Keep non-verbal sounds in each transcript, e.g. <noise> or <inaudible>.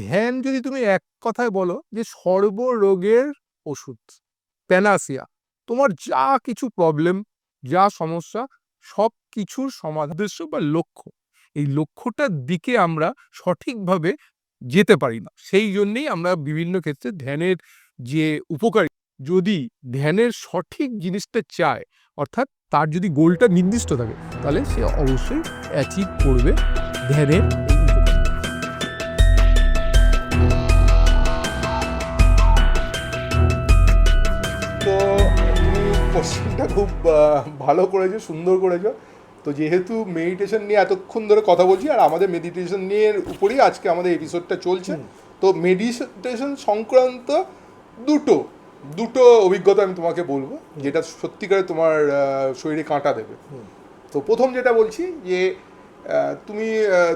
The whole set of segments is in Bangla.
ধ্যান যদি তুমি এক কথায় বলো যে সর্বরোগের ওষুধ, প্যানাসিয়া, তোমার যা কিছু প্রবলেম যা সমস্যা, সব কিছুর সমাধান উদ্দেশ্য বা লক্ষ্য, এই লক্ষ্যটার দিকে আমরা সঠিকভাবে যেতে পারি না। সেই জন্যেই আমরা বিভিন্ন ক্ষেত্রে ধ্যানের যে উপকারী, যদি ধ্যানের সঠিক জিনিসটা চায়, অর্থাৎ তার যদি গোলটা নির্দিষ্ট থাকে, তাহলে সে অবশ্যই অ্যাচিভ করবে ধ্যানের কোশ্চেনটা খুব ভালো করেছ সুন্দর করেছ। তো যেহেতু মেডিটেশন নিয়ে এতক্ষণ ধরে কথা বলছি আর আমাদের মেডিটেশন নিয়ে উপরেই আজকে আমাদের এপিসোডটা চলছে তো মেডিটেশন সংক্রান্ত দুটো দুটো অভিজ্ঞতা আমি তোমাকে বলব যেটা সত্যিকারে তোমার শরীরে কাঁটা দেবে। তো প্রথম যেটা বলছি যে তুমি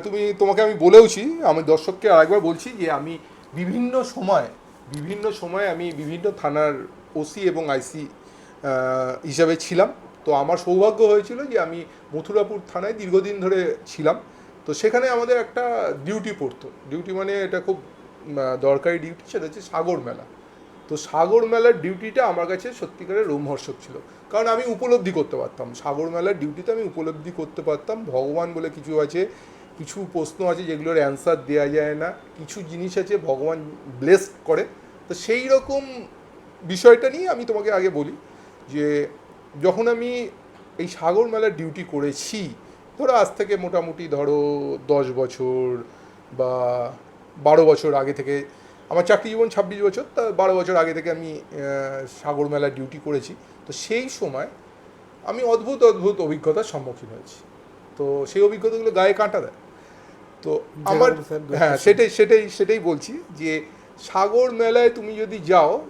তুমি তোমাকে আমি বলেওছি আমি দর্শককে আরেকবার বলছি যে আমি বিভিন্ন সময় বিভিন্ন সময় আমি বিভিন্ন থানার ওসি এবং আইসি হিসাবে ছিলাম। তো আমার সৌভাগ্য হয়েছিল যে আমি মথুরাপুর থানায় দীর্ঘদিন ধরে ছিলাম। তো সেখানে আমাদের একটা ডিউটি পড়তো। ডিউটি মানে এটা খুব দরকারি ডিউটি সেটা হচ্ছে সাগর মেলা। তো সাগর মেলার ডিউটিটা আমার কাছে সত্যিকারের রোমহর্ষক ছিল। কারণ আমি উপলব্ধি করতে পারতাম। সাগর মেলার ডিউটিতে আমি উপলব্ধি করতে পারতাম। ভগবান বলে কিছু আছে, কিছু প্রশ্ন আছে যেগুলোর অ্যান্সার দেওয়া যায় না। কিছু জিনিস আছে ভগবান ব্লেস করে। তো সেই রকম বিষয়টা নিয়ে আমি তোমাকে আগে বলি। যে যখন আমি এই সাগর মেলার ডিউটি করেছি ধরো আজ থেকে মোটামুটি ধরো দশ বছর বা বারো বছর আগে থেকে আমার চাকরি জীবন ছাব্বিশ বছর তা বারো বছর আগে থেকে আমি সাগর মেলার ডিউটি করেছি। তো সেই সময় আমি অদ্ভুত অদ্ভুত অভিজ্ঞতার সম্মুখীন হয়েছি। তো সেই অভিজ্ঞতাগুলো গায়ে কাঁটা দেয়। তো আমার। হ্যাঁ সেটাই সেটাই সেটাই বলছি যে সাগর মেলায় তুমি যদি যাও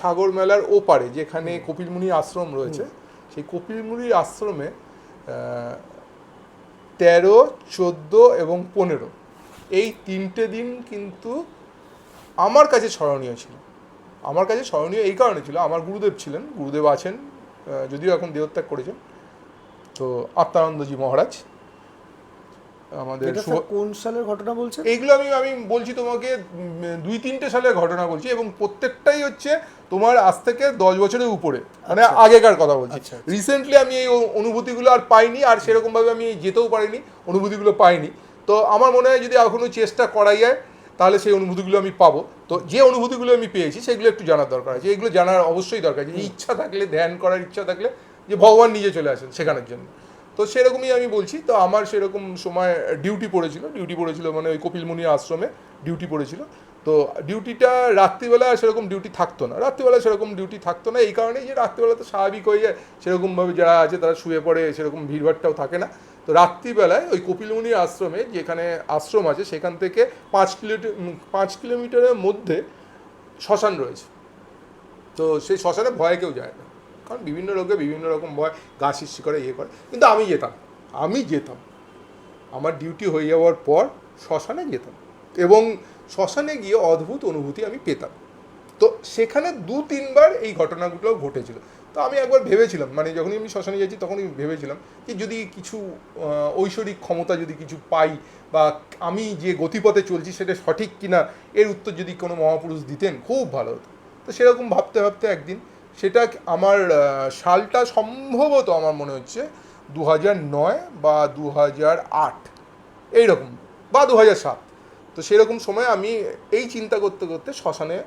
সাগর মেলার ওপারে যেখানে কপিলমুনি আশ্রম রয়েছে সেই কপিলমুনি আশ্রমে তেরো চোদ্দ এবং পনেরো এই তিনটে দিন কিন্তু আমার কাছে স্মরণীয় ছিল। আমার কাছে স্মরণীয় এই কারণে ছিল আমার গুরুদেব ছিলেন গুরুদেব আছেন যদিও এখন দেহত্যাগ করেছেন। তো আত্মানন্দজি মহারাজ আমাদের কোন সালের ঘটনা বলছেন? এইগুলো আমি আমি বলছি তোমাকে দুই তিনটে সালের ঘটনা বলছি এবং প্রত্যেকটাই হচ্ছে তোমার আজ থেকে দশ বছরের উপরে। মানে আচ্ছা। আগেকার কথা বলছি। আচ্ছা, আচ্ছা। রিসেন্টলি আমি এই অনুভূতিগুলো আর পাইনি আর সেরকমভাবে আমি যেতেও পারিনি অনুভূতিগুলো পাইনি। তো আমার মনে হয় যদি এখনও চেষ্টা করা যায় তাহলে সেই অনুভূতিগুলো আমি পাবো। তো যে অনুভূতিগুলো আমি পেয়েছি সেগুলো একটু জানার দরকার আছে। এগুলো জানার অবশ্যই দরকার আছে। ইচ্ছা থাকলে ধ্যান করার ইচ্ছা থাকলে যে ভগবান নিজে চলে আসেন শেখানোর জন্য। তো সেরকমই আমি বলছি, তো আমার সেরকম সময় ডিউটি পড়েছিল ডিউটি পড়েছিল মানে ওই কপিলমুনি আশ্রমে ডিউটি পড়েছিল। তো ডিউটিটা রাত্রিবেলা সেরকম ডিউটি থাকতো না। রাত্রিবেলা সেরকম ডিউটি থাকতো না, এই কারণেই যে রাত্রিবেলা তো স্বাভাবিক হয়ে যায়। সেরকমভাবে যারা আছে তারা শুয়ে পড়ে, সেরকম ভিড়ভাড়টাও থাকে না। তো রাত্রিবেলায় ওই কপিলমুনি আশ্রমে যেখানে আশ্রম আছে, সেখান থেকে পাঁচ কিলোমিটার পাঁচ কিলোমিটারের মধ্যে শ্মশান রয়েছে। তো সেই শ্মশানে ভয়ে কেউ যায় না। কারণ বিভিন্ন লোকে বিভিন্ন রকম ভয়, গা শিষ্টি করে ইয়ে করে। কিন্তু আমি যেতাম আমি যেতাম। আমার ডিউটি হয়ে যাওয়ার পর শ্মশানে যেতাম এবং শ্মশানে গিয়ে অদ্ভুত অনুভূতি আমি পেতাম। তো সেখানে দু, তিনবার এই ঘটনাগুলো ঘটেছিল। তো আমি একবার ভেবেছিলাম মানে যখনই আমি শ্মশানে যাচ্ছি তখনই ভেবেছিলাম যে যদি কিছু ঐশ্বরিক ক্ষমতা যদি কিছু পাই বা আমি যে গতিপথে চলছি সেটা সঠিক কিনা, এর উত্তর যদি কোনো মহাপুরুষ দিতেন, খুব ভালো হতো। তো সেরকম ভাবতে ভাবতে একদিন সেটা আমার সালটা সম্ভবত আমার মনে হচ্ছে দু হাজার নয় বা দু হাজার আট। এইরকম, বা দু হাজার সাত। তো সেরকম সময় আমি এই চিন্তা করতে করতে শ্মশানে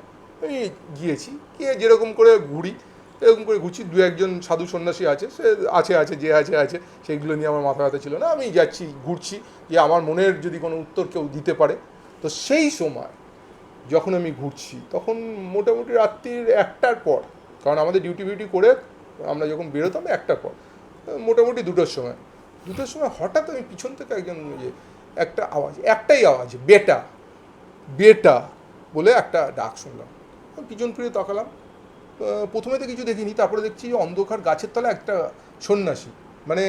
আমি গিয়েছি। গিয়ে যেরকম করে ঘুরি, এরকম করে ঘুরছি। দু একজন সাধু সন্ন্যাসী আছে, সে আছে আছে, যে আছে আছে সেগুলো নিয়ে আমার মাথা ব্যথা ছিল না। আমি যাচ্ছি, ঘুরছি, যে আমার মনের যদি কোনো উত্তর কেউ দিতে পারে। তো সেই সময় যখন আমি ঘুরছি, তখন মোটামুটি রাত্রির একটার পর কারণ আমাদের ডিউটি বিউটি করে আমরা যখন বেরোতাম একটার পর, মোটামুটি দুটোর সময়। দুটোর সময় হঠাৎ আমি পিছন থেকে একজন ইয়ে একটা আওয়াজ, একটাই আওয়াজ, বেটা বেটা বলে একটা ডাক শুনলাম। পিছন ফিরে তাকালাম। প্রথমে তো কিছু দেখিনি, তারপরে দেখছি অন্ধকার গাছের তলায় একটা সন্ন্যাসী। মানে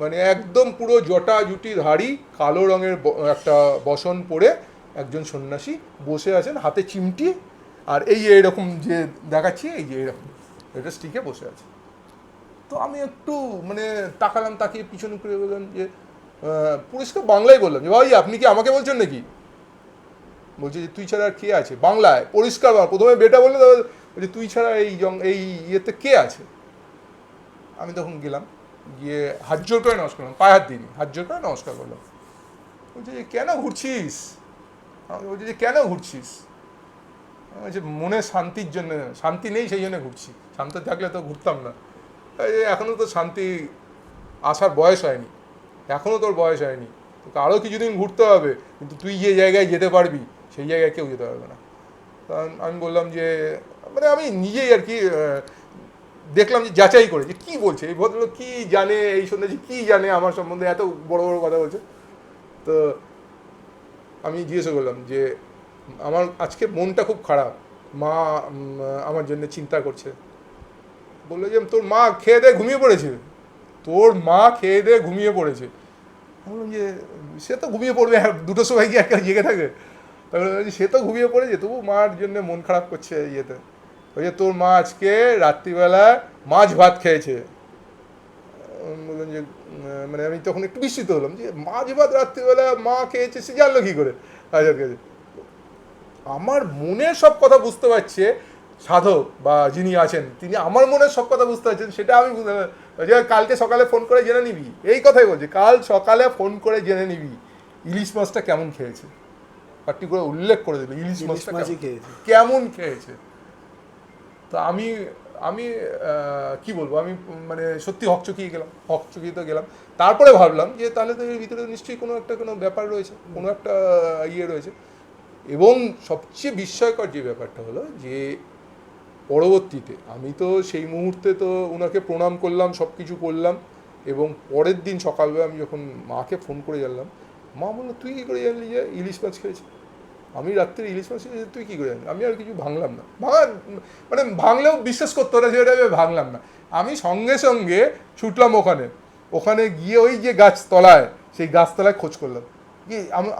মানে একদম পুরো জটা জুটি ধাড়ি কালো রঙের একটা বসন পরে একজন সন্ন্যাসী বসে আছেন, হাতে চিমটি আর এই যে এরকম যে দেখাচ্ছি, এই যে এরকম, এটা স্টিকে বসে আছে। তো আমি একটু মানে তাকালাম, তাকিয়ে পিছনে করে বললাম যে পরিষ্কার বাংলায় বললাম যে, ভাই, আপনি কি আমাকে বলছেন নাকি? বলছে যে, তুই ছাড়া আর কে আছে? বাংলায়, পরিষ্কার বাংলা, প্রথমে বেটা বললে বলছে, তুই ছাড়া এই জং, এই ইয়েতে কে আছে? আমি তখন গেলাম, গিয়ে হাত জোর করে নমস্কার করলাম, পায়ে হাত দিইনি, হাত জোর করে নমস্কার করলাম। বলছে যে, কেন ঘুরছিস? আমাকে বলছে যে, কেন ঘুরছিস? বলছি মনে শান্তির জন্য, শান্তি নেই সেই জন্য ঘুরছি। শান্ত থাকলে তো ঘুরতাম না। যে তো শান্তি আসার বয়স হয়নি। এখনও তোর বয়স হয়নি। তোকে আরও কিছুদিন ঘুরতে হবে, কিন্তু তুই যে জায়গায় যেতে পারবি, সেই জায়গায় কেউ যেতে পারবে না। কারণ আমি বললাম যে মানে আমি নিজেই আর কি দেখলাম যে যাচাই করে, যে কী বলছে? এই ভদ্রলোক কী জানে? এই সন্ন্যাসী কী জানে? আমার সম্বন্ধে এত বড় বড় কথা বলছে। তো আমি জিজ্ঞেস করলাম যে আমার আজকে মনটা খুব খারাপ। মা আমার জন্য চিন্তা করছে। বলল যে, তোর মা খেয়ে দিয়ে ঘুমিয়ে পড়েছে। তোর মা খেয়ে দিয়ে ঘুমিয়ে পড়েছে। বললাম যে, সে তো ঘুমিয়ে পড়বে দুটোর সময় কি একটা জেগে থাকে? তারপরে সে তো ঘুমিয়ে পড়েছে, তবু মার জন্য মন খারাপ করছে ইয়েতে। ওই যে, তোর মা আজকে রাত্রিবেলা মাছ ভাত খেয়েছে। বললাম যে মানে আমি তখন একটু বিস্মিত হলাম যে, মাছ ভাত রাত্রিবেলা মা খেয়েছে, সে জানলো কি করে? হাজার কাছে আমার মনের সব কথা বুঝতে পারছে সাধক বা যিনি আছেন তিনি আমার মনের সব কথা বুঝতে পারছেন সেটা আমি যে কালকে সকালে ফোন করে জেনে নিবি। এই কথাই বলছি কাল সকালে ফোন করে জেনে নিবি ইলিশ মাছটা কেমন খেয়েছে। পার্টিকুলার উল্লেখ করে দেবে ইলিশ মাছটা কেমন- খেয়েছে। তো আমি আমি কি বলব আমি মানে সত্যি হকচকিয়ে গেলাম হকচকিয়ে তো গেলাম। তারপরে ভাবলাম যে তাহলে তো এর ভিতরে নিশ্চয়ই কোনো একটা কোনো ব্যাপার রয়েছে কোনো একটা ইয়ে রয়েছে। এবং সবচেয়ে বিস্ময়কর যে ব্যাপারটা হলো যে পরবর্তীতে আমি তো সেই মুহূর্তে তো ওনাকে প্রণাম করলাম সব কিছু করলাম এবং পরের দিন সকালবেলা আমি যখন মাকে ফোন করে জানলাম, মা বলল, তুই কী করে জানলি যে ইলিশ মাছ খেয়েছি? আমি রাত্রে ইলিশ মাছ খেয়েছি, তুই কী করে জানলি? আমি আর কিছু ভাঙলাম না। ভাঙা মানে ভাঙলেও বিশ্বাস করতো না যে যেটা আমি ভাঙলাম না। আমি সঙ্গে সঙ্গে ছুটলাম ওখানে। ওখানে গিয়ে ওই যে গাছতলায়, সেই গাছতলায় খোঁজ করলাম।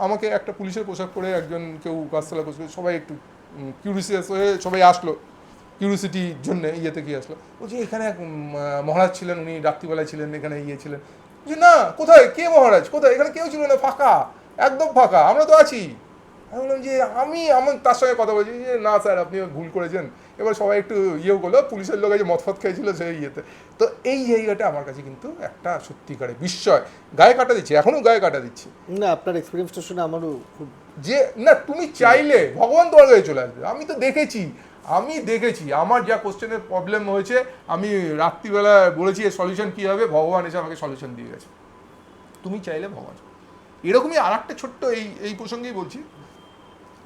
আমাকে একটা পুলিশের পোশাক পরে একজন কেউ গাছতলা করছিল করে সবাই একটু কিউরিসিয়াস হয়ে সবাই আসলো। কিউরিসিটির জন্য ইয়েতে কি আসলো। বলছি এখানে এক মহারাজ ছিলেন, উনি রাত্রিবেলায় ছিলেন, এখানে ইয়ে ছিলেন। বলছি, না, কোথায়? কে মহারাজ? কোথায়? এখানে কেউ ছিল না, ফাঁকা, একদম ফাঁকা, আমরা তো আছি। আমি বললাম যে আমি আমার তার সঙ্গে কথা বলছি যে না স্যার আপনি ভুল করেছেন। এবার সবাই একটু ইয়েও করল পুলিশের লোক যে মতফত খেয়েছিল সেই ইয়েতে। তো এই জায়গাটা আমার কাছে কিন্তু একটা সত্যিকারে বিস্ময়। গায়ে কাটা দিচ্ছে এখনও গায়ে কাটা দিচ্ছে। না আপনার এক্সপিরিয়েন্সটা শুনে আমারও খুব যে না তুমি চাইলে ভগবান তোমার কাছে চলে আসবে। আমি তো দেখেছি আমি দেখেছি। আমার যা কোশ্চেনের প্রবলেম হয়েছে আমি রাত্রিবেলা বলেছি এর সলিউশন কী হবে ভগবান এসে আমাকে সলিউশন দিয়ে গেছে। তুমি চাইলে ভগবান এরকমই আর একটা ছোট্ট এই এই প্রসঙ্গেই বলছি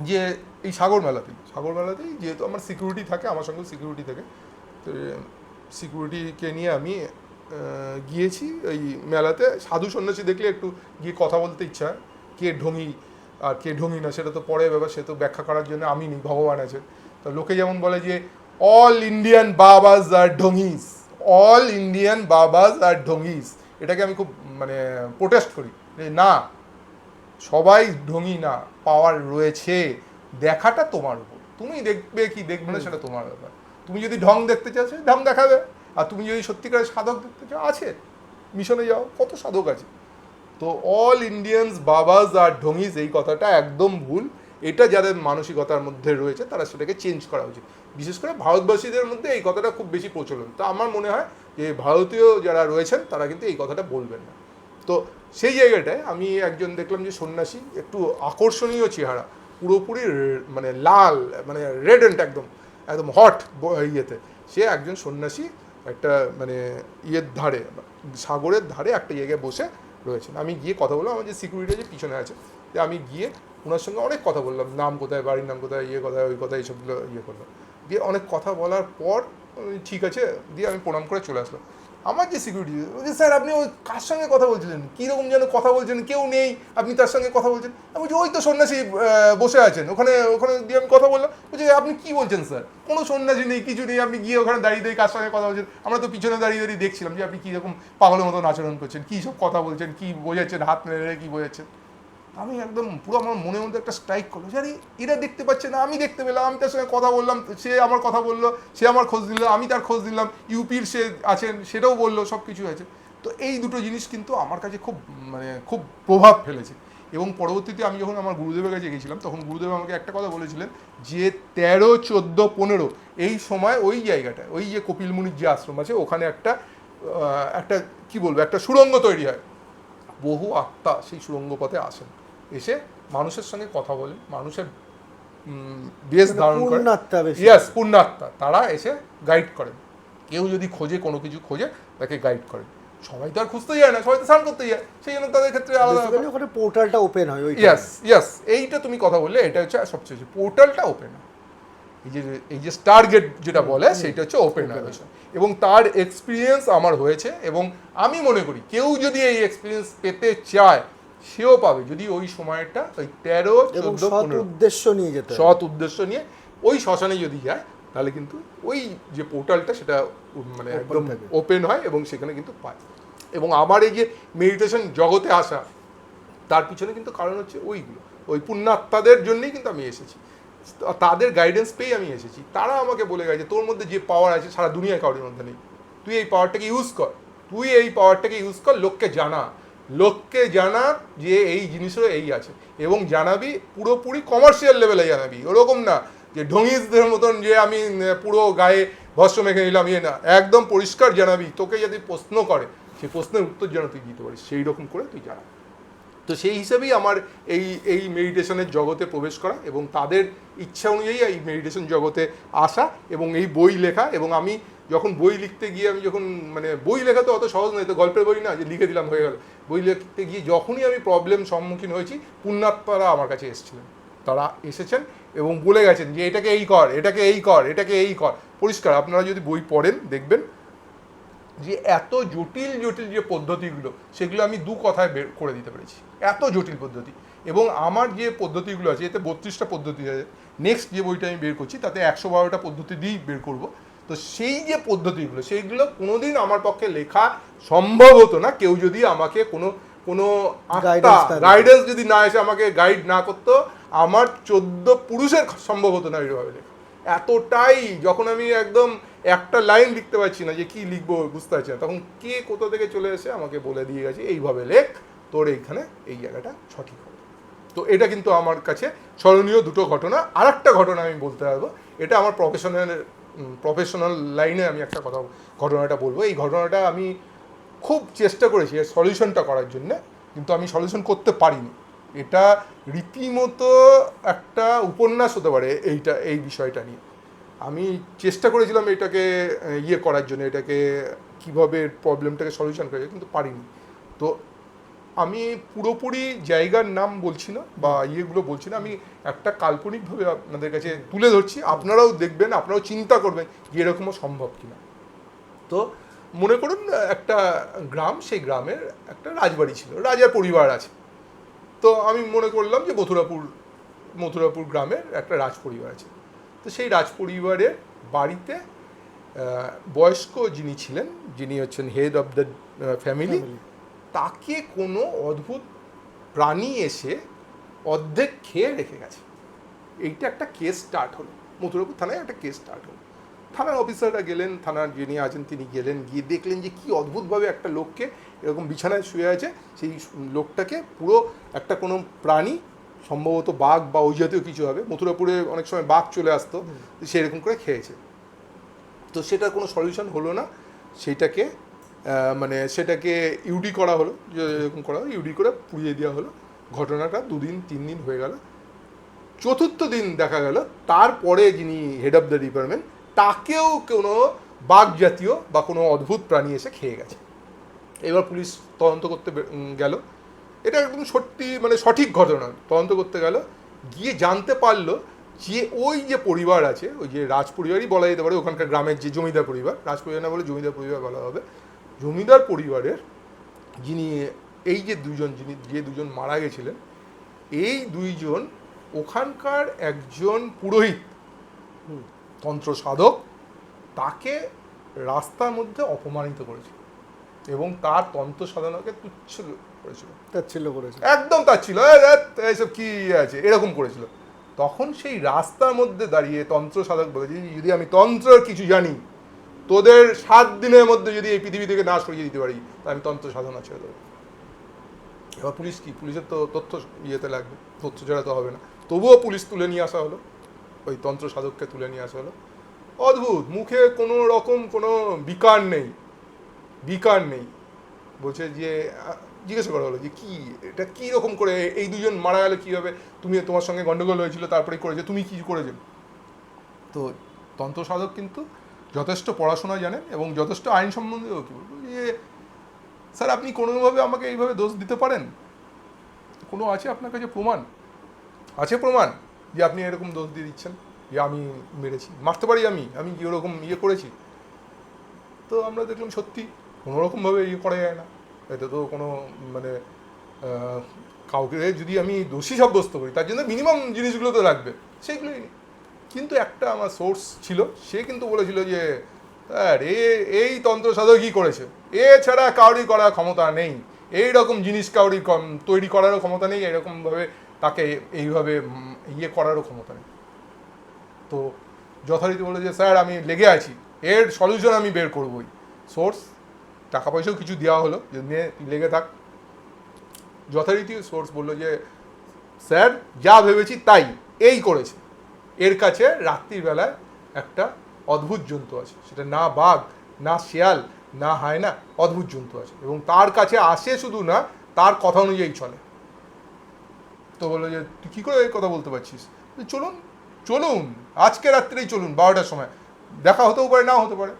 যে এই সাগর মেলাতেই সাগর মেলাতেই যেহেতু আমার সিকিউরিটি থাকে, আমার সঙ্গে সিকিউরিটি থাকে, তো সিকিউরিটিকে নিয়ে আমি গিয়েছি ওই মেলাতে। সাধু সন্ন্যাসী দেখলে একটু গিয়ে কথা বলতে ইচ্ছা হয়, কে ঢঙি আর কে ঢঙি না, সেটা তো পরে ব্যাপার, সে তো ব্যাখ্যা করার জন্য আমি নেই, ভগবান আছে। তো লোকে যেমন বলে যে all Indian babas are dhongis all Indian babas are dhongis এটাকে আমি খুব মানে প্রোটেস্ট করি না সবাই ঢঙি না পাওয়ার রয়েছে দেখাটা তোমার উপর। তুমি দেখবে কি দেখবে না সেটা তোমার ব্যাপার। তুমি যদি ঢং দেখতে চাও সে ঢং দেখাবে। আর তুমি যদি সত্যিকারের সাধক দেখতে চাও আছে মিশনে যাও কত সাধক আছে। তো অল ইন্ডিয়ানস বাবাজ আর ঢঙিস এই কথাটা একদম ভুল। এটা যাদের মানসিকতার মধ্যে রয়েছে তারা সেটাকে চেঞ্জ করা উচিত। বিশেষ করে ভারতবাসীদের মধ্যে এই কথাটা খুব বেশি প্রচলন। তো আমার মনে হয় যে ভারতীয় যারা রয়েছেন তারা কিন্তু এই কথাটা বলবেন না। তো সেই জায়গাটায় আমি একজন দেখলাম যে সন্ন্যাসী, একটু আকর্ষণীয় চেহারা, পুরোপুরি মানে লাল মানে রেড রেডেন্ট একদম একদম হট ইয়েতে। সে একজন সন্ন্যাসী একটা মানে ইয়ের ধারে, সাগরের ধারে একটা জায়গায় বসে রয়েছেন। আমি গিয়ে কথা বললাম, আমার যে সিকিউরিটি যে পিছনে আছে, তো আমি গিয়ে ওনার সঙ্গে অনেক কথা বললাম, নাম কোথায়, বাড়ির নাম কোথায় ইয়ে কোথায়, ওই কথা এইসবগুলো ইয়ে করলাম। দিয়ে অনেক কথা বলার পর ঠিক আছে। দিয়ে আমি প্রণাম করে চলে আসলাম। আমার যে সিকিউরিটি বলছে স্যার, আপনি ওই কার সঙ্গে কথা বলছিলেন? কীরকম যেন কথা বলছেন? কেউ নেই, আপনি তার সঙ্গে কথা বলছেন? আমি বলছি, ওই তো সন্ন্যাসী বসে আছেন। ওখানে ওখানে দিয়ে আমি কথা বললাম। বলছি, আপনি কী বলছেন, স্যার? কোনো সন্ন্যাসী নেই, কিছু নেই। আপনি গিয়ে ওখানে দাঁড়িয়ে দাঁড়িয়ে কার সঙ্গে কথা বলছেন? আমরা তো পিছনে দাঁড়িয়ে দাঁড়িয়ে দেখছিলাম যে আপনি কীরকম পাগলের মতন আচরণ করছেন। কী সব কথা বলছেন? কী বোঝাচ্ছেন? হাত মেরে কী বোঝাচ্ছেন? আমি একদম পুরো আমার মনের মধ্যে একটা স্ট্রাইক করল। আরে, এরা দেখতে পাচ্ছে না, আমি দেখতে পেলাম, আমি তার সঙ্গে কথা বললাম, সে আমার কথা বলল, সে আমার খোঁজ দিল আমি তার খোঁজ দিলাম ইউপির সে আছেন, সেটাও বলল সব কিছু আছে তো এই দুটো জিনিস কিন্তু আমার কাছে খুব মানে খুব প্রভাব ফেলেছে। এবং পরবর্তীতে আমি যখন আমার গুরুদেবের কাছে গেছিলাম তখন গুরুদেব আমাকে একটা কথা বলেছিলেন যে তেরো, চোদ্দ, পনেরো, এই সময় ওই জায়গাটা, ওই যে কপিল মুনির যে আশ্রম আছে, ওখানে একটা একটা, কি বলব, একটা সুড়ঙ্গ তৈরি হয়। বহু আত্মা সেই সুড়ঙ্গ পথে আসেন। এসে মানুষের সঙ্গে কথা বলে মানুষের বেশ মানে ধারণ বেশি। ইয়াস পূর্ণাত্মা তারা এসে গাইড করেন। কেউ যদি খোঁজে কোনো কিছু খোঁজে তাকে গাইড করেন। সবাই তো আর খুঁজতে যায় না সবাই তো স্নান করতে যায়। সেই জন্য তাদের ক্ষেত্রে আলাদা ওখানে পোর্টালটা ওপেন হয় ইয়াস ইয়াস এইটা তুমি কথা বললে এটা হচ্ছে সবচেয়ে পোর্টালটা ওপেন হয়। এই যে এই যে স্টার গেট যেটা বলে সেটা হচ্ছে ওপেন হয়েছে এবং তার এক্সপিরিয়েন্স আমার হয়েছে এবং আমি মনে করি কেউ যদি এই এক্সপিরিয়েন্স পেতে চায় সেও পাবে যদি ওই সময়টা ওই তেরো চোদ্দ উদ্দেশ্য নিয়ে যেতে সৎ উদ্দেশ্য নিয়ে ওই শ্মশানে যদি যায় তাহলে কিন্তু ওই যে পোর্টালটা সেটা মানে একদম ওপেন হয় এবং সেখানে কিন্তু পায়। এবং আমার এই যে মেডিটেশন জগতে আসা তার পিছনে কিন্তু কারণ হচ্ছে ওইগুলো। ওই পুণ্যাত্মাদের জন্যই কিন্তু আমি এসেছি। তাদের গাইডেন্স পেয়েই আমি এসেছি। তারা আমাকে বলে গেছে তোর মধ্যে যে পাওয়ার আছে সারা দুনিয়ায় কারোর মধ্যে নেই। তুই এই পাওয়ারটাকে ইউজ কর। তুই এই পাওয়ারটাকে ইউজ কর লোককে জানা। লোককে জানা যে এই জিনিসও এই আছে এবং জানাবি পুরোপুরি কমার্শিয়াল লেভেলে জানাবি। ওরকম না যে ঢঙ্গিসদের মতন যে আমি পুরো গায়ে ভস্ম মেখে নিলাম ইয়ে না। একদম পরিষ্কার জানাবি। তোকে যদি প্রশ্ন করে, সেই প্রশ্নের উত্তর যেন তুই দিতে পারিস সেই রকম করে তুই জানাবি তো সেই হিসেবেই আমার এই এই মেডিটেশনের জগতে প্রবেশ করা এবং তাদের ইচ্ছা অনুযায়ী এই মেডিটেশন জগতে আসা এবং এই বই লেখা এবং আমি যখন বই লিখতে গিয়ে আমি যখন মানে বই লেখা তো অত সহজ নয়, তো গল্পের বই না, যে লিখে দিলাম হয়ে গেল। বই লিখতে গিয়ে যখনই আমি প্রবলেম সম্মুখীন হয়েছি, পুণ্যাত্মারা আমার কাছে এসেছিলেন। তারা এসেছেন এবং বলে গেছেন যে, এটাকে এই কর, এটাকে এই কর, এটাকে এই কর। পরিষ্কার, আপনারা যদি বই পড়েন, দেখবেন যে এত জটিল জটিল যে পদ্ধতিগুলো সেগুলো আমি দু কথায় বের করে দিতে পেরেছি। এত জটিল পদ্ধতি। এবং আমার যে পদ্ধতিগুলো আছে এতে বত্রিশটা পদ্ধতি আছে। নেক্সট যে বইটা আমি বের করছি তাতে একশো বারোটা পদ্ধতি দিয়েই বের করব। তো সেই যে পদ্ধতিগুলো সেইগুলো কোনোদিন আমার পক্ষে লেখা সম্ভব হতো না। কেউ যদি আমাকে কোনো কোনো গাইডেন্স যদি না এসে আমাকে গাইড না করতো আমার চোদ্দ পুরুষের সম্ভব হতো না এইভাবে লেখা। এতটাই যখন আমি একদম একটা লাইন লিখতে পারছি না যে কি লিখব বুঝতে পারছি না, তখন কে কোথা থেকে চলে এসে আমাকে বলে দিয়ে গেছে, এইভাবে লেখ, তোর এইখানে এই জায়গাটা সঠিক হবে। তো এটা কিন্তু আমার কাছে স্মরণীয় দুটো ঘটনা। আর একটা ঘটনা আমি বলতে পারব, এটা আমার প্রফেশনাল প্রফেশনাল লাইনে আমি একটা কথা, ঘটনাটা বলব। এই ঘটনাটা আমি খুব চেষ্টা করেছি এর সলিউশনটা করার জন্যে, কিন্তু আমি সলিউশন করতে পারিনি। এটা রীতিমতো একটা উপন্যাস হতে পারে এইটা, এই বিষয়টা নিয়ে। আমি চেষ্টা করেছিলাম এটাকে ইয়ে করার জন্য, এটাকে কীভাবে প্রবলেমটাকে সলিউশন করা যায়, কিন্তু পারিনি। তো আমি পুরোপুরি জায়গার নাম বলছি না বা ইয়েগুলো বলছি না, আমি একটা কাল্পনিকভাবে আপনাদের কাছে তুলে ধরছি। আপনারাও দেখবেন, আপনারাও চিন্তা করবেন যে এরকমও সম্ভব কিনা। তো মনে করুন, একটা গ্রাম, সেই গ্রামের একটা রাজবাড়ি ছিল, রাজার পরিবার আছে। তো আমি মনে করলাম যে মথুরাপুর মথুরাপুর গ্রামের একটা রাজ পরিবার আছে। তো সেই রাজ পরিবারের বাড়িতে বয়স্ক যিনি ছিলেন যিনি হচ্ছেন হেড অফ দ্য ফ্যামিলি তাকে কোনো অদ্ভুত প্রাণী এসে অর্ধেক খেয়ে রেখে গেছে। এইটা একটা কেস স্টার্ট হলো। মথুরাপুর থানায় একটা কেস স্টার্ট হলো। থানার অফিসাররা গেলেন থানার যিনি আছেন তিনি গেলেন গিয়ে দেখলেন যে কি অদ্ভুতভাবে একটা লোককে এরকম বিছানায় শুয়ে আছে সেই লোকটাকে পুরো একটা কোনো প্রাণী সম্ভবত বাঘ বা ওই জাতীয় কিছু হবে মথুরাপুরে অনেক সময় বাঘ চলে আসতো সেরকম করে খেয়েছে। তো সেটার কোনো সলিউশন হলো না সেটাকে মানে সেটাকে ইউডি করা হলো এরকম করা হলো ইউডি করে পুড়িয়ে দেওয়া হলো। ঘটনাটা দুদিন তিন দিন হয়ে গেল। চতুর্থ দিন দেখা গেল তারপরে যিনি হেড অফ দ্য ডিপার্টমেন্ট তাকেও কোনো বাঘ জাতীয় বা কোনো অদ্ভুত প্রাণী এসে খেয়ে গেছে। এবার পুলিশ তদন্ত করতে গেল। এটা একদম সত্যি মানে সঠিক ঘটনা। তদন্ত করতে গেল। গিয়ে জানতে পারল যে ওই যে পরিবার আছে ওই যে রাজ পরিবারই বলা যেতে পারে ওখানকার গ্রামের যে জমিদার পরিবার রাজ পরিবার না বলে জমিদার পরিবার বলা হবে জমিদার পরিবারের যিনি এই যে দুজন যিনি যে দুজন মারা গেছিলেন এই দুইজন ওখানকার একজন পুরোহিত তন্ত্র সাধক তাকে রাস্তার মধ্যে অপমানিত করেছিল। এবং তার তন্ত্র সাধনাকে তুচ্ছ করেছিল। তাচ্ছিল্য করেছিল। একদম তাচ্ছিল ছিল "এ, ধ্যাৎ, এইসব কি আছে? এরকম করেছিল। তখন সেই রাস্তার মধ্যে দাঁড়িয়ে তন্ত্র সাধক বলেছে যদি আমি তন্ত্রের কিছু জানি তোদের সাত দিনের মধ্যে যদি এই পৃথিবী থেকে না সরিয়ে দিতে পারি তা আমি তন্ত্র সাধনা ছেড়ে দেবো। এবার পুলিশ কি? পুলিশের তো তথ্য ইয়েতে লাগবে। তথ্য ছাড়া তো হবে না। তবুও পুলিশ তুলে নিয়ে আসা হলো। ওই তন্ত্র সাধককে তুলে নিয়ে আসা হলো। অদ্ভুত! মুখে কোনো রকম কোনো বিকার নেই। বিকার নেই। বলছে যে, জিজ্ঞাসা করা হলো যে, কি? এটা কি রকম করে? এই দুজন মারা গেল কীভাবে? তুমি তোমার সঙ্গে গন্ডগোল হয়েছিল, তারপরে করেছে, তুমি কি করেছ? তো তন্ত্র সাধক কিন্তু যথেষ্ট পড়াশোনা জানেন এবং যথেষ্ট আইন সম্বন্ধেও কি বলব? যে, স্যার, আপনি কোনোভাবে আমাকে এইভাবে দোষ দিতে পারেন? কোনো আছে আপনার কাছে প্রমাণ? আছে প্রমাণ যে আপনি এরকম দোষ দিয়ে দিচ্ছেন, যে আমি মেরেছি। মারতে পারি আমি? আমি ওরকম ইয়ে করেছি? তো আমরা দেখলাম সত্যি কোনো রকমভাবে ইয়ে করা যায় না। এটা তো কোনো মানে কাউকে যদি আমি দোষী সাব্যস্ত করি, তার জন্য মিনিমাম জিনিসগুলো তো লাগবে। সেইগুলোই নেই। কিন্তু একটা আমার সোর্স ছিল, সে কিন্তু বলেছিল যে, স্যার, এ, এই তন্ত্র সাধকই করেছে। এ ছাড়া কাউরি করার ক্ষমতা নেই। এই রকম জিনিস কাউরি তৈরি করারও ক্ষমতা নেই। এরকমভাবে তাকে এইভাবে ইয়ে করারও ক্ষমতা নেই। তো যথারীতি বলে যে, স্যার, আমি লেগে আছি। এর সলিউশন আমি বের করবই। সোর্স টাকা পয়সাও কিছু দেওয়া হলো, যে তুই লেগে থাক। যথারীতি সোর্স বলল যে স্যার যা ভেবেছি তাই, এই করেছে। এর কাছে রাত্রিবেলায় একটা অদ্ভুত জন্তু আছে। সেটা না বাঘ, না শিয়াল, না হায়না, অদ্ভুত জন্তু আছে। এবং তার কাছে আসে শুধু না, তার কথা অনুযায়ী চলে। তো বলল যে, তুই কী করে এই কথা বলতে পারছিস? চলুন চলুন, আজকে রাত্রেই চলুন, বারোটার সময়। দেখা হতেও পারে, নাও হতে পারে।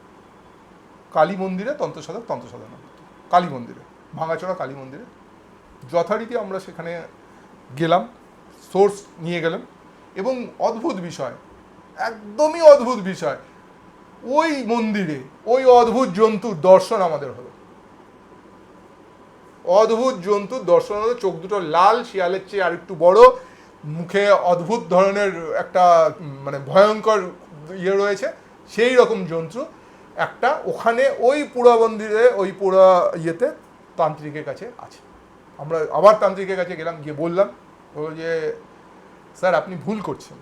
কালী মন্দিরে তন্ত্রসাধক তন্ত্রসাধনা কালী মন্দিরে, ভাঙাচোরা কালী মন্দিরে। যথারীতি আমরা সেখানে গেলাম সোর্স নিয়ে গেলাম, এবং অদ্ভুত বিষয়, একদমই অদ্ভুত বিষয়, ওই মন্দিরে, ওই অদ্ভুত জন্তুর দর্শন আমাদের হলো। অদ্ভুত জন্তুর দর্শন হলো, চোখ দুটো লাল, শিয়ালের চেয়ে আরেকটু বড়, মুখে অদ্ভুত ধরনের একটা মানে ভয়ঙ্কর ইয়ে রয়েছে, সেই রকম জন্তু। একটা, ওখানে ওই পুরা মন্দিরে, ওই পুরা ইয়েতে তান্ত্রিকের কাছে আছে। আমরা আবার তান্ত্রিকের কাছে গেলাম, গিয়ে বললাম যে, স্যার, আপনি ভুল করছেন।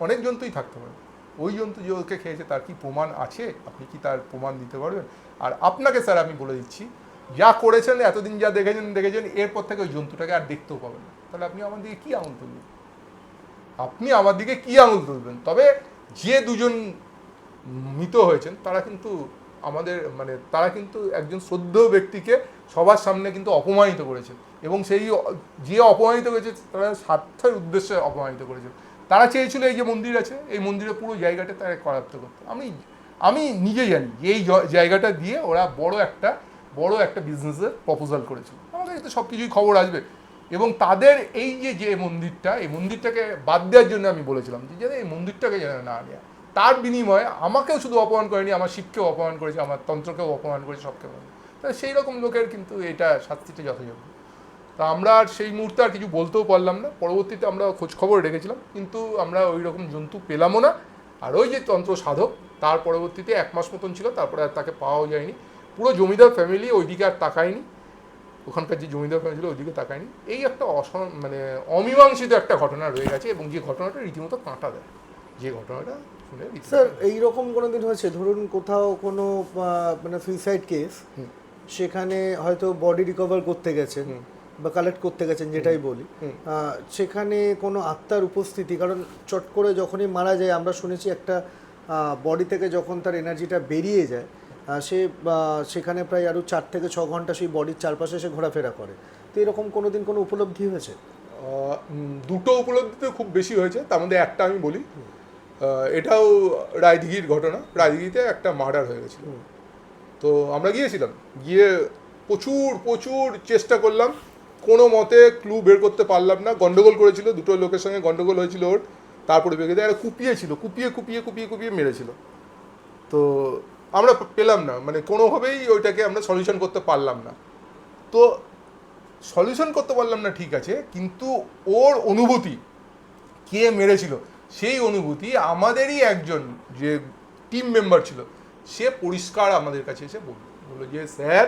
অনেক জন্তুই থাকতে পারে। ওই জন্তু যে ওকে খেয়েছে, তার কি প্রমাণ আছে? আপনি কি তার প্রমাণ দিতে পারবেন? আর আপনাকে, স্যার, আমি বলে দিচ্ছি, যা করেছেন, এতদিন যা দেখেছেন দেখেছেন, এরপর থেকে ওই জন্তুটাকে আর দেখতেও পাবেন না। তাহলে আপনি আমার দিকে কী আঙুল তুলবেন? আপনি আমার দিকে কী আঙুল তুলবেন? তবে যে দুজন মৃত হয়েছেন, তারা কিন্তু আমাদের মানে তারা কিন্তু একজন শ্রদ্ধেয় ব্যক্তিকে সবার সামনে কিন্তু অপমানিত করেছে এবং সেই যে অপমানিত করেছে তারা স্বার্থের উদ্দেশ্যে অপমানিত করেছে তারা চেয়েছিল এই যে মন্দির আছে, এই মন্দিরের পুরো জায়গাটা তারা করাপ্ত করতে। আমি আমি নিজে জানি যে এই জায়গাটা দিয়ে ওরা বড় একটা বড় একটা বিজনেসের প্রপোজাল করেছিল। আমার কাছে তো সব কিছুই খবর আসবে। এবং তাদের এই যে যে মন্দিরটা, এই মন্দিরটাকে বাদ দেওয়ার জন্য আমি বলেছিলাম যে এই মন্দিরটাকে যেন না নেওয়া তার বিনিময়ে আমাকেও শুধু অপমান করেনি, আমার শিবকেও অপমান করেছে, আমার তন্ত্রকেও অপমান করেছে, সবকে অপমান তাহলে সেই রকম লোকের কিন্তু এটা শাস্তিটা যথাযোগ্য। তা আমরা আর সেই মুহূর্তে আর কিছু বলতেও পারলাম না। পরবর্তীতে আমরা খোঁজখবর রেখেছিলাম, কিন্তু আমরা ওই রকম জন্তু পেলামও না। আর ওই যে তন্ত্র সাধক, তার পরবর্তীতে এক মাস মতন ছিল, তারপরে আর তাকে পাওয়াও যায়নি। পুরো জমিদার ফ্যামিলি ওইদিকে আর তাকায়নি। ওখানকার যে জমিদার ফ্যামিলি ছিল ওইদিকে তাকায়নি। এই একটা অস মানে অমীমাংসিত একটা ঘটনা রয়ে গেছে এবং যে ঘটনাটা রীতিমতো কাঁটা দেয়। যে ঘটনাটা রীতিমতো- স্যার এইরকম কোনো দিন হয়েছে? ধরুন কোথাও কোনো মানে সুইসাইড কেস সেখানে হয়তো বডি রিকভার করতে গেছেন বা কালেক্ট করতে গেছেন যেটাই বলি। সেখানে কোনো আত্মার উপস্থিতি কারণ চট করে যখনই মারা যায় আমরা শুনেছি একটা বডি থেকে যখন তার এনার্জিটা বেরিয়ে যায় সে সেখানে প্রায় আরও চার থেকে ছ ঘণ্টা সেই বডির চারপাশে সে ঘোরাফেরা করে। তো এরকম কোনো দিন কোনো উপলব্ধি হয়েছে? দুটো উপলব্ধিতে খুব বেশি হয়েছে তার মধ্যে একটা আমি বলি। এটাও রায়দিঘির ঘটনা। রায়দিঘিতে একটা মার্ডার হয়ে গেছিল। তো আমরা গিয়েছিলাম। গিয়ে প্রচুর প্রচুর চেষ্টা করলাম। কোনো মতে ক্লু বের করতে পারলাম না। গন্ডগোল করেছিল। দুটো লোকের সঙ্গে গন্ডগোল হয়েছিল ওর। তারপরে বেগে দেয় কুপিয়েছিল কুপিয়ে কুপিয়ে কুপিয়ে কুপিয়ে মেরেছিল। তো আমরা পেলাম না। মানে কোনোভাবেই ওইটাকে আমরা সলিউশন করতে পারলাম না। তো সলিউশন করতে পারলাম না ঠিক আছে। কিন্তু ওর অনুভূতি কে মেরেছিল? সেই অনুভূতি আমাদেরই একজন যে টিম মেম্বার ছিল, সে পরিষ্কার আমাদের কাছে এসে বলল। বলল যে, স্যার,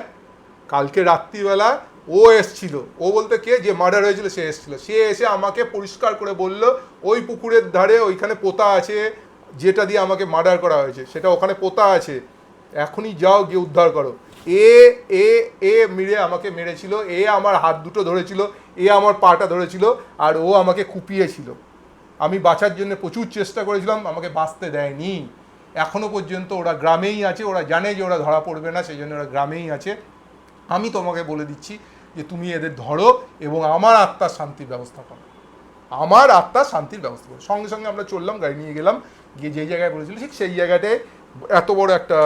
কালকে রাত্রিবেলা ও এসছিল। ও বলতে কে? যে মার্ডার হয়েছিল, সে এসছিল। সে এসে আমাকে পরিষ্কার করে বলল, ওই পুকুরের ধারে ওইখানে পোতা আছে, যেটা দিয়ে আমাকে মার্ডার করা হয়েছে। সেটা ওখানে পোতা আছে। এখনই যাও, গিয়ে উদ্ধার করো। এ এ এ মেরে আমাকে মেরেছিল। এ আমার হাত দুটো ধরেছিল। এ আমার পাটা ধরেছিল। আর ও আমাকে কুপিয়েছিল। আমি বাঁচার জন্য প্রচুর চেষ্টা করেছিলাম, আমাকে বাঁচতে দেয়নি। এখনও পর্যন্ত ওরা গ্রামেই আছে, ওরা জানে যে ওরা ধরা পড়বে না, সেই জন্য ওরা গ্রামেই আছে। আমি তোমাকে বলে দিচ্ছি যে তুমি এদের ধরো এবং আমার আত্মার শান্তির ব্যবস্থা করো। আমার আত্মার শান্তির ব্যবস্থা করো। সঙ্গে সঙ্গে আমরা চললাম, গাড়ি নিয়ে গেলাম, গিয়ে যেই জায়গায় বলেছিল, ঠিক সেই জায়গাটায় এত বড় একটা,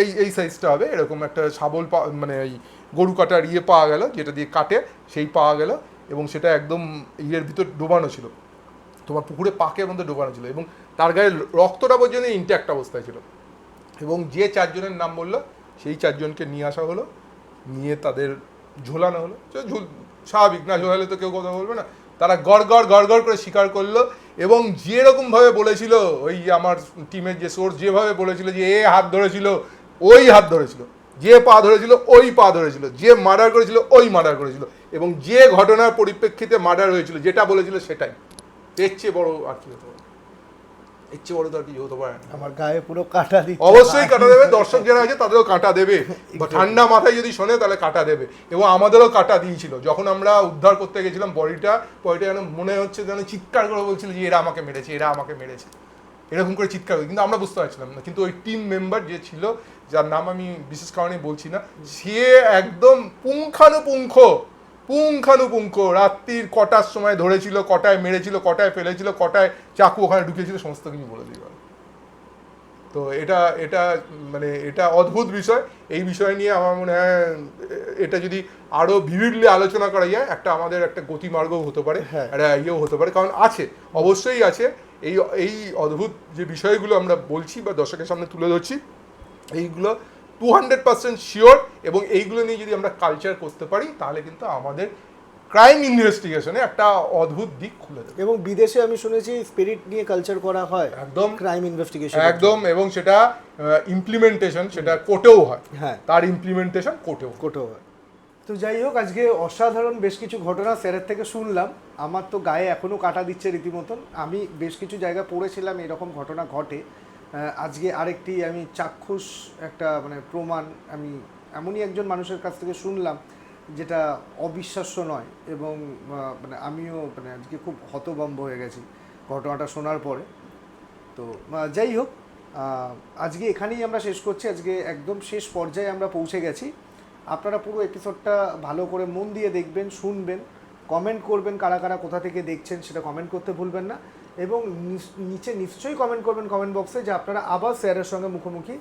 এই এই সাইজটা হবে, এরকম একটা শাবল পা মানে এই গরু কাটার ইয়ে পাওয়া গেল, যেটা দিয়ে কাটে, সেই পাওয়া গেল এবং সেটা একদম ইয়ের ভিতর ডোবানো ছিল। তোমার পুকুরে পাকের মধ্যে ডোবানো ছিল এবং তার গায়ে রক্তটা পর্যন্ত ইন্ট্যাক্ট অবস্থায় ছিল। এবং যে চারজনের নাম বলল, সেই চারজনকে নিয়ে আসা হলো, নিয়ে তাদের ঝোলানো হলো। ঝুল, স্বাভাবিক না, ঝোলালে তো কেউ কথা বলবে না। তারা গড় গড় গড় গড় করে স্বীকার করল এবং যেরকমভাবে বলেছিল, ওই আমার টিমের যে সোর্স যেভাবে বলেছিল যে এ হাত ধরেছিল, ওই হাত ধরেছিল। যে পা ধরেছিল, ওই পা ধরেছিল। যে মার্ডার করেছিল, ওই মার্ডার করেছিল। এবং যে ঘটনার পরিপ্রেক্ষিতে মার্ডার হয়েছিল, যেটা বলেছিল সেটাই। এর চেয়ে বড় আর কি হতে পারে? এর চেয়ে বড় তো আর কিছু হতে পারে না। আমার গায়ে পুরো কাটা দিচ্ছে। অবশ্যই কাটা দেবে দর্শক যারা আছে তাদেরও কাটা দেবে। <laughs> বা ঠান্ডা মাথায় যদি শোনে তাহলে কাটা দেবে। এবং আমাদেরও কাটা দিয়েছিল। যখন আমরা উদ্ধার করতে গেছিলাম বডিটা বডিটা যেন মনে হচ্ছে যেন চিৎকার করে বলছিল যে এরা আমাকে মেরেছে এরা আমাকে মেরেছে। এরকম করে চিৎকার করে কিন্তু আমরা বুঝতে পারছিলাম না। কিন্তু ওই টিম মেম্বার যে ছিল যার নাম আমি বিশেষ কারণে বলছি না সে একদম পুঙ্খানুপুঙ্খ পুঙ্খানুপুঙ্খ রাত্রির কটার সময় ধরেছিল কটায় মেরেছিল কটায় ফেলেছিল কটায় চাকু ওখানে ঢুকেছিল সমস্ত কিছু বলে দিই তো এটা এটা মানে এটা অদ্ভুত বিষয়। এই বিষয় নিয়ে আমার মনে হয় এটা যদি আরও ভিভিডলি আলোচনা করা যায় একটা আমাদের একটা গতিমার্গও হতে পারে হ্যাঁ। একটা ইয়েও হতে পারে। কারণ আছে অবশ্যই আছে। এই এই অদ্ভুত যে বিষয়গুলো আমরা বলছি বা দর্শকের সামনে তুলে ধরছি এইগুলো টু হান্ড্রেড পার্সেন্ট শিওর এবং এইগুলো নিয়ে যদি আমরা কালচার করতে পারি তাহলে কিন্তু আমাদের ক্রাইম ইনভেস্টিগেশনে একটা অদ্ভুত দিক খুলে দেবে। এবং বিদেশে আমি শুনেছি স্পিরিট নিয়ে কালচার করা হয় একদম। ক্রাইম ইনভেস্টিগেশন একদম এবং সেটা ইমপ্লিমেন্টেশন সেটা কোর্টেও হয়। হ্যাঁ। তার ইমপ্লিমেন্টেশন কোর্টেও কোটো হয়। তো যাই হোক আজকে অসাধারণ বেশ কিছু ঘটনা স্যারের থেকে শুনলাম। আমার তো গায়ে এখনও কাটা দিচ্ছে রীতিমতন। আমি বেশ কিছু জায়গা পড়েছিলাম এরকম ঘটনা ঘটে। আজকে আরেকটি আমি চাক্ষুষ একটা মানে প্রমাণ আমি এমনই একজন মানুষের কাছ থেকে শুনলাম যেটা অবিশ্বাস্য নয় এবং মানে আমিও মানে আজকে খুব হতভম্ব হয়ে গেছি ঘটনাটা শোনার পরে। তো যাই হোক আজকে এখানেই আমরা শেষ করছি। আজকে একদম শেষ পর্যায়ে আমরা পৌঁছে গেছি। আপনারা পুরো এপিসোডটা ভালো করে মন দিয়ে দেখবেন, শুনবেন কমেন্ট করবেন কারা কারা কোথা থেকে দেখছেন সেটা কমেন্ট করতে ভুলবেন না। এবং নিচে নিশ্চয়ই কমেন্ট করবেন কমেন্ট বক্সে যে আপনারা আবার স্যারের সঙ্গে মুখোমুখি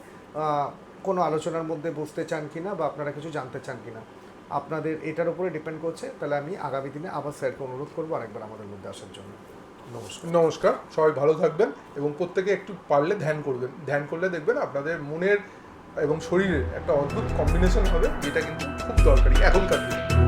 কোনো আলোচনার মধ্যে বসতে চান কি না বা আপনারা কিছু জানতে চান কি না আপনাদের এটার উপরে ডিপেন্ড করছে, তাহলে আমি আগামী দিনে আবার স্যারকে অনুরোধ করব আরেকবার আমাদের মধ্যে আসার জন্য। নমস্কার। নমস্কার, সবাই ভালো থাকবেন এবং প্রত্যেকে একটু পারলে ধ্যান করবেন। ধ্যান করলে দেখবেন আপনাদের মনের এবং শরীরের একটা অদ্ভুত কম্বিনেশন হবে, যেটা কিন্তু খুব দরকারি, এখনকার দিনে।